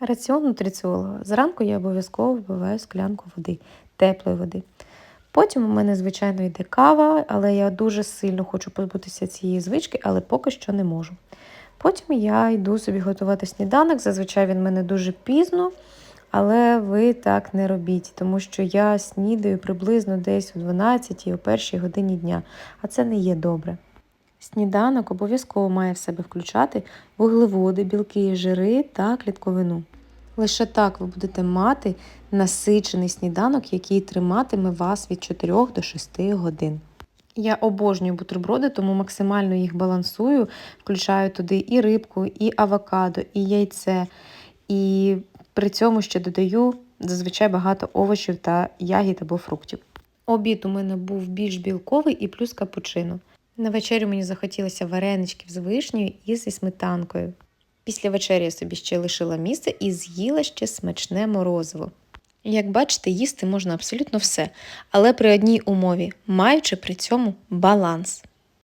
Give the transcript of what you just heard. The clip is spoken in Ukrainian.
Раціон нутриціолога. Зранку я обов'язково випиваю склянку води, теплої води. Потім у мене, звичайно, йде кава, але я дуже сильно хочу позбутися цієї звички, але поки що не можу. Потім я йду собі готувати сніданок. Зазвичай він в мене дуже пізно, але ви так не робіть, тому що я снідаю приблизно десь о 12 о 1 годині дня, а це не є добре. Сніданок обов'язково має в себе включати вуглеводи, білки, жири та клітковину. Лише так ви будете мати насичений сніданок, який триматиме вас від 4 до 6 годин. Я обожнюю бутерброди, тому максимально їх балансую, включаю туди і рибку, і авокадо, і яйце. І при цьому ще додаю зазвичай багато овочів та ягід або фруктів. Обід у мене був більш білковий і плюс капучино. На вечерю мені захотілося вареничків з вишнею і зі сметанкою. Після вечері я собі ще лишила місце і з'їла ще смачне морозиво. Як бачите, їсти можна абсолютно все, але при одній умові, маючи при цьому баланс.